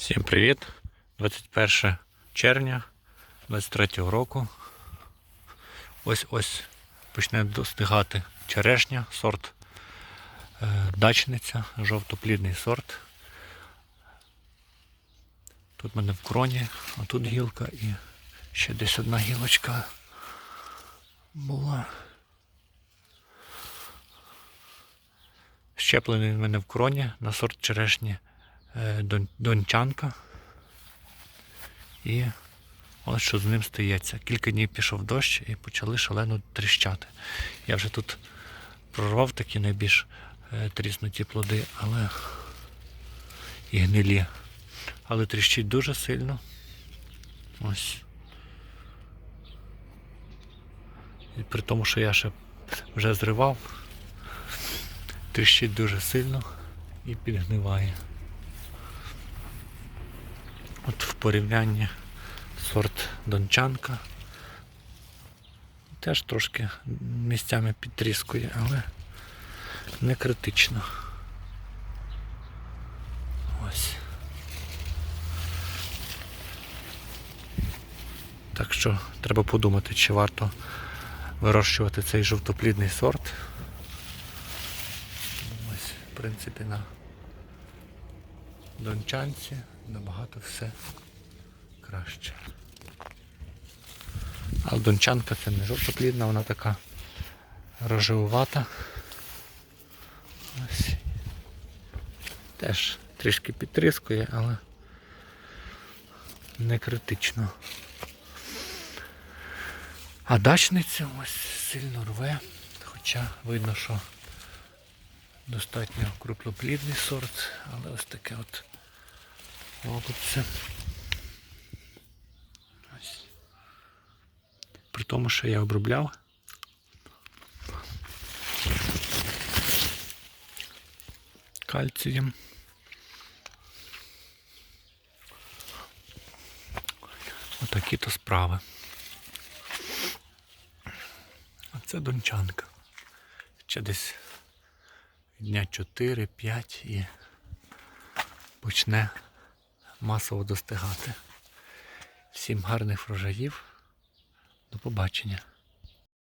Всім привіт! 21 червня 23 року. Ось ось почне достигати черешня, сорт е, дачниця, жовтоплідний сорт. Тут в мене в кроні, а тут гілка і ще десь одна гілочка була. Щеплений в мене в кроні на сорт черешні дончанка. І ось що з ним стається. Кілька днів пішов дощ і почали шалено тріщати. Я вже тут прорвав такі найбільш е, тріснуті плоди, але і гнилі. Але тріщить дуже сильно. Ось. І при тому, що я ще вже зривав, тріщить дуже сильно і підгниває. От в порівнянні сорт дончанка теж трошки місцями підтріскує, але не критично. Ось. Так що треба подумати, чи варто вирощувати цей жовтоплідний сорт. Ось, в принципі, на дончанці набагато все краще. А дончанка це не жовтоплідна, вона така рожевувата. Ось. Теж трішки підтріскує, але не критично. А дачниця ось сильно рве, хоча видно, що достатньо крупноплідний сорт, але ось таке от робиться. Ось. При тому, що я обробляв. Кальцієм. Отакі то справи. А це дончанка. Ще десь дня 4-5 і почне масово достигати. Всім гарних врожаїв. До побачення.